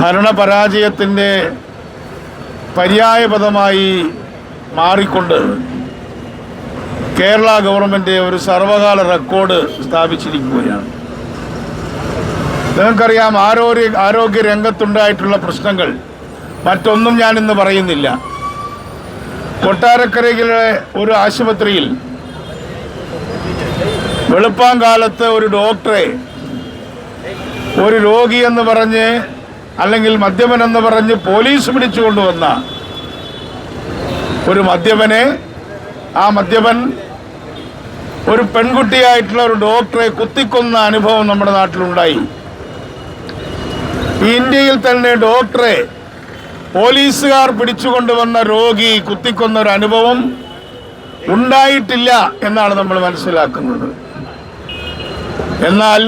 ഭരണപരാജയത്തിന്റെ പര്യായപദമായി മാറിക്കൊണ്ട് Kerala government ഒരു സർവകാല record സ്ഥാപിച്ചിരിക്കുകയാണ്. നിങ്ങൾക്കറിയാം ആരോഗ്യ ആരോഗ്യ രംഗത്തുണ്ടായിട്ടുള്ള പ്രശ്നങ്ങൾ മറ്റൊന്നും ഞാനിന്ന് പറയുന്നില്ല. കൊട്ടാരക്കരയിലെ ഒരു ആശുപത്രിയിൽ വെളുപ്പാങ്കാലത്ത് ഒരു ഡോക്ടറെ ഒരു രോഗി എന്ന് പറഞ്ഞ് അല്ലെങ്കിൽ മദ്യപൻ എന്ന് പറഞ്ഞ് പോലീസ് പിടിച്ചു കൊണ്ടുവന്ന ഒരു മദ്യപനെ ആ മദ്യപൻ ഒരു പെൺകുട്ടിയായിട്ടുള്ള ഒരു ഡോക്ടറെ കുത്തിക്കൊന്ന അനുഭവം നമ്മുടെ നാട്ടിലുണ്ടായി. ഇന്ത്യയിൽ തന്നെ ഡോക്ടറെ പോലീസുകാർ പിടിച്ചുകൊണ്ടുവന്ന രോഗി കുത്തിക്കൊന്ന ഒരു അനുഭവം ഉണ്ടായിട്ടില്ല എന്നാണ് നമ്മൾ മനസ്സിലാക്കുന്നത്. എന്നാൽ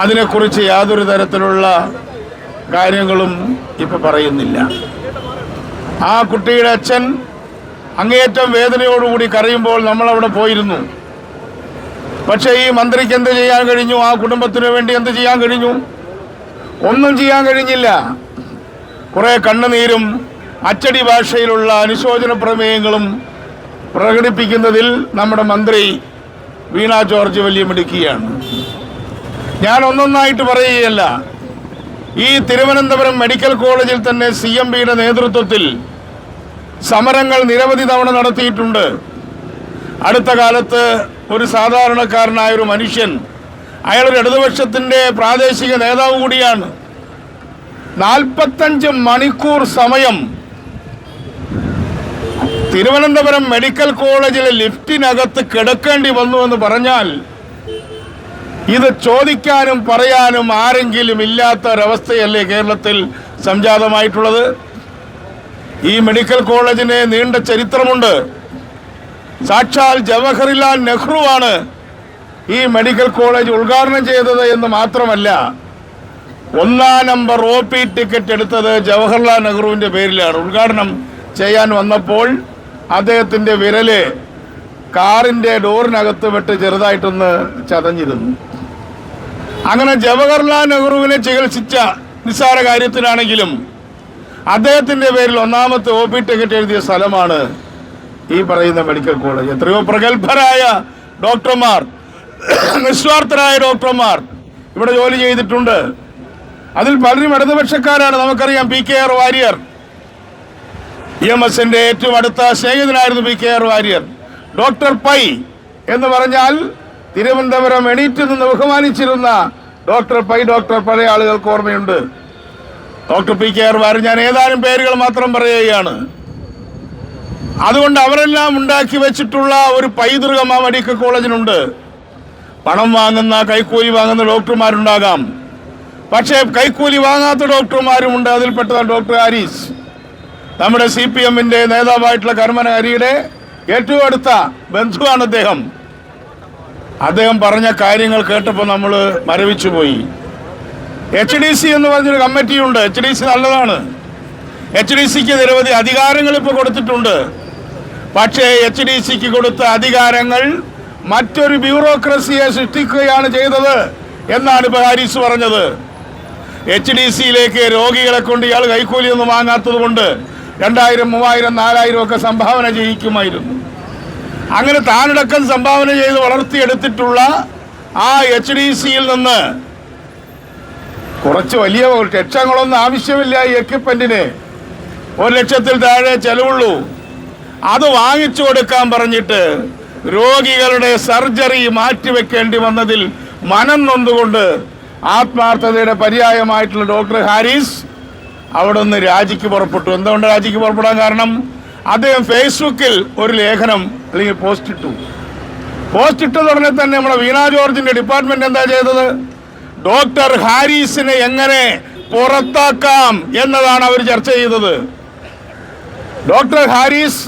അതിനെക്കുറിച്ച് യാതൊരു തരത്തിലുള്ള കാര്യങ്ങളും ഇപ്പം പറയുന്നില്ല. ആ കുട്ടിയുടെ അച്ഛൻ അങ്ങേയറ്റം വേദനയോടുകൂടി കരയുമ്പോൾ നമ്മളവിടെ പോയിരുന്നു. പക്ഷേ ഈ മന്ത്രിക്ക് എന്ത് ചെയ്യാൻ കഴിഞ്ഞു? ആ കുടുംബത്തിന് വേണ്ടി എന്ത് ചെയ്യാൻ കഴിഞ്ഞു? ഒന്നും ചെയ്യാൻ കഴിഞ്ഞില്ല. കുറേ കണ്ണുനീരും അച്ചടി ഭാഷയിലുള്ള അനുശോചന പ്രമേയങ്ങളും പ്രകടിപ്പിക്കുന്നതിൽ നമ്മുടെ മന്ത്രി വീണ ജോർജ് വലിയ മിടുക്കിയാണ്. ഞാൻ ഒന്നൊന്നായിട്ട് പറയുകയല്ല. ഈ തിരുവനന്തപുരം മെഡിക്കൽ കോളേജിൽ തന്നെ സി എം പിയുടെ നേതൃത്വത്തിൽ സമരങ്ങൾ നിരവധി തവണ നടത്തിയിട്ടുണ്ട്. അടുത്ത കാലത്ത് ഒരു സാധാരണക്കാരനായ ഒരു മനുഷ്യൻ അയാളൊരു ഇടതുപക്ഷത്തിന്റെ പ്രാദേശിക നേതാവ് കൂടിയാണ്. നാൽപ്പത്തഞ്ച് മണിക്കൂർ സമയം തിരുവനന്തപുരം മെഡിക്കൽ കോളേജിലെ ലിഫ്റ്റിനകത്ത് കിടക്കേണ്ടി വന്നു എന്ന് പറഞ്ഞാൽ ഇത് ചോദിക്കാനും പറയാനും ആരെങ്കിലും ഇല്ലാത്ത ഒരവസ്ഥയല്ലേ കേരളത്തിൽ സംജാതമായിട്ടുള്ളത്? ഈ മെഡിക്കൽ കോളേജിന് നീണ്ട ചരിത്രമുണ്ട്. സാക്ഷാൽ ജവഹർലാൽ നെഹ്റുവാണ് ഈ മെഡിക്കൽ കോളേജ് ഉദ്ഘാടനം ചെയ്തത് എന്ന് മാത്രമല്ല ഒന്നാം നമ്പർ ഒ പി ടിക്കറ്റ് എടുത്തത് ജവഹർലാൽ നെഹ്റുവിന്റെ പേരിലാണ് ഉദ്ഘാടനം ചെയ്യാൻ വന്നപ്പോൾ അദ്ദേഹത്തിന്റെ വിരൽ കാറിന്റെ ഡോറിനകത്ത് വിട്ട് ചെറുതായിട്ടൊന്ന് ചതഞ്ഞിരുന്നു. അങ്ങനെ ജവഹർലാൽ നെഹ്റുവിനെ ചികിത്സിച്ച നിസ്സാര കാര്യത്തിനാണെങ്കിലും അദ്ദേഹത്തിന്റെ പേരിൽ ഒന്നാമത്തെ ഒ പി ടിക്കറ്റ് എഴുതിയ സ്ഥലമാണ് ഈ പറയുന്ന മെഡിക്കൽ കോളേജ്. എത്രയോ പ്രഗത്ഭരായ ഡോക്ടർമാർ നിസ്വാർത്ഥരായ ഡോക്ടർമാർ ഇവിടെ ജോലി ചെയ്തിട്ടുണ്ട്. അതിൽ പലരും ഇടതുപക്ഷക്കാരാണ്. നമുക്കറിയാം P K R Warrier. E M എസിന്റെ ഏറ്റവും അടുത്ത സ്നേഹിതനായിരുന്നു P K R Warrier. Doctor Pai എന്ന് പറഞ്ഞാൽ തിരുവനന്തപുരം എണീറ്റ് നിന്ന് ബഹുമാനിച്ചിരുന്ന ഡോക്ടർ പൈ ഡോക്ടർ പഴയ ആളുകൾക്ക് ഓർമ്മയുണ്ട്. Doctor P K R Warrier ഞാൻ ഏതാനും പേരുകൾ മാത്രം പറയുകയാണ്. അതുകൊണ്ട് അവരെല്ലാം ഉണ്ടാക്കി വെച്ചിട്ടുള്ള ഒരു പൈതൃകം ആ മെഡിക്കൽ കോളേജിനുണ്ട്. പണം വാങ്ങുന്ന കൈക്കൂലി വാങ്ങുന്ന ഡോക്ടർമാരുണ്ടാകാം. പക്ഷേ കൈക്കൂലി വാങ്ങാത്ത ഡോക്ടർമാരും ഉണ്ട് അതിൽപ്പെട്ടതാണ് ഡോക്ടർ ഹാരിസ് നമ്മുടെ സി പി എമ്മിന്റെ നേതാവായിട്ടുള്ള കർമ്മന ഹരിയുടെ ഏറ്റവും അടുത്ത ബന്ധുവാണ് അദ്ദേഹം. അദ്ദേഹം പറഞ്ഞ കാര്യങ്ങൾ കേട്ടപ്പോൾ നമ്മൾ മരവിച്ചു പോയി. എച്ച് ഡി സി എന്ന് പറഞ്ഞൊരു കമ്മിറ്റിയുണ്ട്. എച്ച് ഡി സി നല്ലതാണ്. എച്ച് ഡി സിക്ക് നിരവധി അധികാരങ്ങൾ ഇപ്പോൾ കൊടുത്തിട്ടുണ്ട്. പക്ഷേ എച്ച് ഡി സിക്ക് കൊടുത്ത അധികാരങ്ങൾ മറ്റൊരു ബ്യൂറോക്രസിയെ സൃഷ്ടിക്കുകയാണ് ചെയ്തത് എന്നാണ് ഇപ്പോൾ ഹാരിസ് പറഞ്ഞത്. എച്ച് ഡി സിയിലേക്ക് രോഗികളെ കൊണ്ട് ഇയാൾ കൈക്കൂലിയൊന്നും വാങ്ങാത്തത് കൊണ്ട് രണ്ടായിരം മൂവായിരം നാലായിരം ഒക്കെ സംഭാവന ചെയ്യിക്കുമായിരുന്നു. അങ്ങനെ താനടക്കം സംഭാവന ചെയ്ത് വളർത്തിയെടുത്തിട്ടുള്ള ആ എച്ച് ഡി സിയിൽ നിന്ന് കുറച്ച് വലിയ ലക്ഷങ്ങളൊന്നും ആവശ്യമില്ല ഈ എക്യുപ്മെന്റിന് ഒരു ലക്ഷത്തിൽ താഴെ ചെലവുള്ളൂ. അത് വാങ്ങിച്ചു കൊടുക്കാൻ പറഞ്ഞിട്ട് രോഗികളുടെ സർജറി മാറ്റിവെക്കേണ്ടി വന്നതിൽ മനം നൊന്നുകൊണ്ട് ആത്മാർത്ഥതയുടെ പര്യായമായിട്ടുള്ള ഡോക്ടർ ഹാരിസ് അവിടെ നിന്ന് രാജിക്ക് പുറപ്പെട്ടു. എന്തുകൊണ്ട് രാജിക്ക് പുറപ്പെടാൻ കാരണം? അദ്ദേഹം ഫേസ്ബുക്കിൽ ഒരു ലേഖനം അല്ലെങ്കിൽ പോസ്റ്റ് ഇട്ടു. പോസ്റ്റ് ഇട്ട ഉടനെ തന്നെ നമ്മുടെ വീണ ജോർജിന്റെ ഡിപ്പാർട്ട്മെന്റ് എന്താ ചെയ്തത്? ഡോക്ടർ ഹാരിസിനെ എങ്ങനെ പുറത്താക്കാം എന്നതാണ് അവർ ചർച്ച ചെയ്തത്. ഡോക്ടർ ഹാരിസ്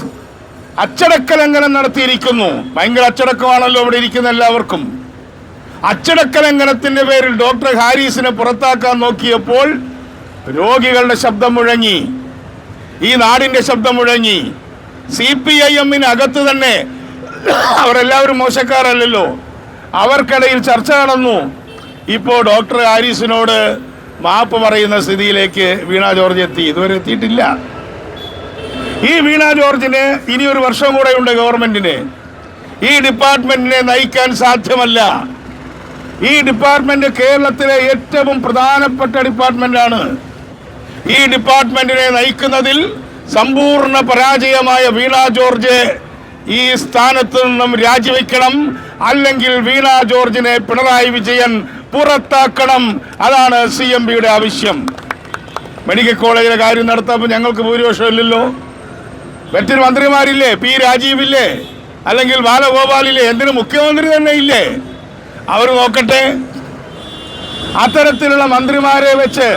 അച്ചടക്ക ലംഘനം നടത്തിയിരിക്കുന്നു. ഭയങ്കര അച്ചടക്കമാണല്ലോ അവിടെ ഇരിക്കുന്ന എല്ലാവർക്കും. അച്ചടക്ക ലംഘനത്തിന്റെ പേരിൽ ഡോക്ടർ ഹാരിസിനെ പുറത്താക്കാൻ നോക്കിയപ്പോൾ രോഗികളുടെ ശബ്ദം മുഴങ്ങി. ഈ നാടിന്റെ ശബ്ദം മുഴങ്ങി. സി പി ഐ എമ്മിന് അകത്ത് തന്നെ അവരെല്ലാവരും മോശക്കാരല്ലല്ലോ. അവർക്കിടയിൽ ചർച്ച നടന്നു. ഇപ്പോൾ ഡോക്ടർ ഹാരിസിനോട് മാപ്പ് പറയുന്ന സ്ഥിതിയിലേക്ക് വീണ ജോർജ് എത്തി. ഇതുവരെ എത്തിയിട്ടില്ല. ഈ വീണ ജോർജിന് ഇനി ഒരു വർഷം കൂടെ ഉണ്ട് ഗവൺമെന്റിന്. ഈ ഡിപ്പാർട്ട്മെന്റിനെ നയിക്കാൻ സാധ്യമല്ല. ഈ ഡിപ്പാർട്ട്മെന്റ് കേരളത്തിലെ ഏറ്റവും പ്രധാനപ്പെട്ട ഡിപ്പാർട്ട്മെന്റാണ്. ഈ ഡിപ്പാർട്ട്മെന്റിനെ നയിക്കുന്നതിൽ സമ്പൂർണ പരാജയമായ വീണ ജോർജ് ഈ സ്ഥാനത്ത് നിന്നും രാജിവെക്കണം. അല്ലെങ്കിൽ വീണ ജോർജിനെ പിണറായി വിജയൻ പുറത്താക്കണം. അതാണ് സി എം പിയുടെ ആവശ്യം. മെഡിക്കൽ കോളേജിലെ കാര്യം നടത്തുമ്പോൾ ഞങ്ങൾക്ക് ഭൂരിപക്ഷം ഇല്ലല്ലോ മറ്റൊരു മന്ത്രിമാരില്ലേ? പി രാജീവില്ലേ? അല്ലെങ്കിൽ ബാലഗോപാലില്ലേ? എന്തിനു മുഖ്യമന്ത്രി തന്നെ ഇല്ലേ? അവർ നോക്കട്ടെ. അത്തരത്തിലുള്ള മന്ത്രിമാരെ വെച്ച്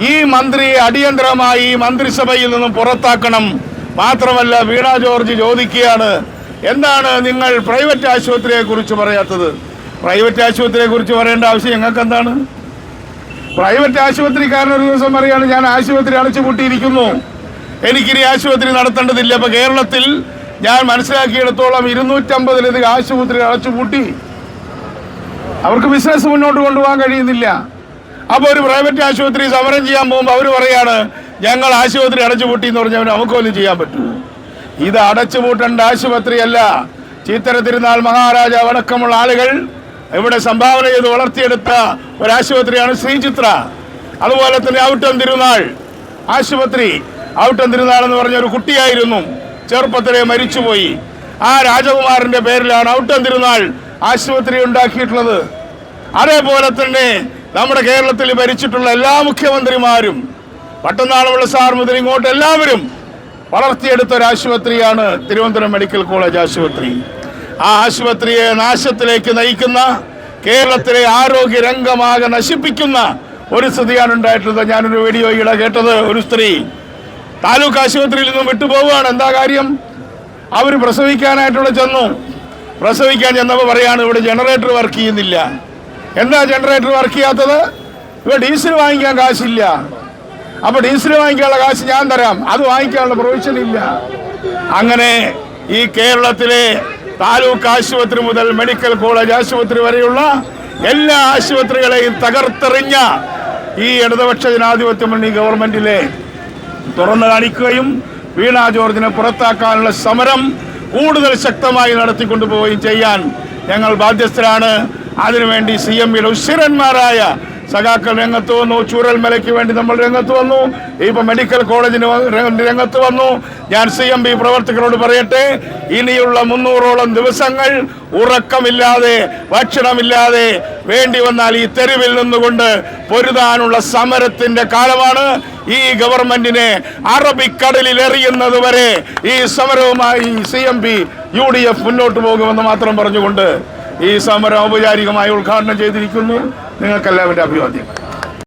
ഈ മന്ത്രിയെ അടിയന്തരമായി മന്ത്രിസഭയിൽ നിന്നും പുറത്താക്കണം. മാത്രമല്ല വീണ ജോർജ് ചോദിക്കുകയാണ് എന്താണ് നിങ്ങൾ പ്രൈവറ്റ് ആശുപത്രിയെ കുറിച്ച് പറയാത്തത്? പ്രൈവറ്റ് ആശുപത്രിയെ കുറിച്ച് പറയേണ്ട ആവശ്യം ഞങ്ങൾക്ക് എന്താണ് പ്രൈവറ്റ് ആശുപത്രിക്കാരൻ ഒരു ദിവസം പറയാണ് ഞാൻ ആശുപത്രി അടച്ചുപൂട്ടിയിരിക്കുന്നു. എനിക്കിനി ആശുപത്രി നടത്തേണ്ടതില്ല. അപ്പൊ കേരളത്തിൽ ഞാൻ മനസ്സിലാക്കിയിടത്തോളം ഇരുന്നൂറ്റമ്പതിലധികം ആശുപത്രി അടച്ചുപൂട്ടി. അവർക്ക് ബിസിനസ് മുന്നോട്ട് കൊണ്ടുപോകാൻ കഴിയുന്നില്ല. അപ്പോൾ ഒരു പ്രൈവറ്റ് ആശുപത്രി സമരം ചെയ്യാൻ പോകുമ്പോൾ അവർ പറയാണ് ഞങ്ങൾ ആശുപത്രി അടച്ചുപൂട്ടി എന്ന് പറഞ്ഞാൽ നമുക്കൊന്നും ചെയ്യാൻ പറ്റൂ ഇത് അടച്ചുപൂട്ടേണ്ട ആശുപത്രിയല്ല. ചീത്തര തിരുനാൾ മഹാരാജാവ് അടക്കമുള്ള ആളുകൾ ഇവിടെ സംഭാവന ചെയ്ത് വളർത്തിയെടുത്ത ഒരു ആശുപത്രിയാണ് ശ്രീചിത്ര. അതുപോലെ തന്നെ ഔട്ടം തിരുനാൾ. ആശുപത്രി ഔട്ടം തിരുനാൾ എന്ന് പറഞ്ഞ ഒരു കുട്ടിയായിരുന്നു. ചെറുപ്പത്തിലെ മരിച്ചുപോയി. ആ രാജകുമാരന്റെ പേരിലാണ് ഔട്ടം തിരുനാൾ ആശുപത്രി ഉണ്ടാക്കിയിട്ടുള്ളത്. അതേപോലെ തന്നെ നമ്മുടെ കേരളത്തിൽ ഭരിച്ചിട്ടുള്ള എല്ലാ മുഖ്യമന്ത്രിമാരും പട്ടനാളുള്ള സാർ മുതൽ ഇങ്ങോട്ട് എല്ലാവരും വളർത്തിയെടുത്ത ഒരു ആശുപത്രിയാണ് തിരുവനന്തപുരം മെഡിക്കൽ കോളേജ് ആശുപത്രി. ആ ആശുപത്രിയെ നാശത്തിലേക്ക് നയിക്കുന്ന കേരളത്തിലെ ആരോഗ്യ രംഗമാകെ നശിപ്പിക്കുന്ന ഒരു സ്ഥിതിയാണ് ഉണ്ടായിട്ടുള്ളത്. ഞാനൊരു വീഡിയോ ഈടെ കേട്ടത്. ഒരു സ്ത്രീ താലൂക്ക് ആശുപത്രിയിൽ നിന്നും വിട്ടുപോവുകയാണ്. എന്താ കാര്യം? അവർ പ്രസവിക്കാനായിട്ടുള്ള ചെന്നു. പ്രസവിക്കാൻ ചെന്നപ്പോൾ പറയാണ് ഇവിടെ ജനറേറ്റർ വർക്ക് ചെയ്യുന്നില്ല. എന്താ ജനറേറ്റർ വർക്ക് ചെയ്യാത്തത്? ഇവ ഡീസൽ വാങ്ങിക്കാൻ കാശില്ല. അപ്പൊ ഡീസൽ വാങ്ങിക്കാനുള്ള കാശ് ഞാൻ തരാം. അത് വാങ്ങിക്കാനുള്ള പ്രൊവിഷൻ ഇല്ല. അങ്ങനെ ഈ കേരളത്തിലെ താലൂക്ക് ആശുപത്രി മുതൽ മെഡിക്കൽ കോളേജ് ആശുപത്രി വരെയുള്ള എല്ലാ ആശുപത്രികളെയും തകർത്തെറിഞ്ഞ ഈ ഇടതുപക്ഷ ജനാധിപത്യ മുന്നണി ഗവൺമെന്റിലെ തുറന്നു കാണിക്കുകയും വീണ ജോർജിനെ പുറത്താക്കാനുള്ള സമരം കൂടുതൽ ശക്തമായി നടത്തിക്കൊണ്ടുപോവുകയും ചെയ്യാൻ ഞങ്ങൾ ബാധ്യസ്ഥരാണ്. അതിനുവേണ്ടി സി എം പിയുടെ ഉശിരന്മാരായ സഖാക്കൾ രംഗത്ത് വന്നു. ചൂരൽമലയ്ക്ക് വേണ്ടി നമ്മൾ രംഗത്ത് വന്നു. ഇപ്പൊ മെഡിക്കൽ കോളേജിന് രംഗത്ത് വന്നു. ഞാൻ സി എം പി പ്രവർത്തകരോട് പറയട്ടെ ഇനിയുള്ള മുന്നൂറോളം ദിവസങ്ങൾ ഉറക്കമില്ലാതെ ഭക്ഷണമില്ലാതെ വേണ്ടി വന്നാൽ ഈ തെരുവിൽ നിന്നുകൊണ്ട് പൊരുതാനുള്ള സമരത്തിന്റെ കാലമാണ് ഈ ഗവൺമെന്റിനെ അറബിക്കടലിൽ എറിയുന്നത് വരെ ഈ സമരവുമായി C M P U D F മുന്നോട്ട് പോകുമെന്ന് മാത്രം പറഞ്ഞുകൊണ്ട് ഈ സമരം ഔപചാരികമായി ഉദ്ഘാടനം ചെയ്തിരിക്കുന്നു. നിങ്ങൾക്കെല്ലാവരുടെ അഭിവാദ്യം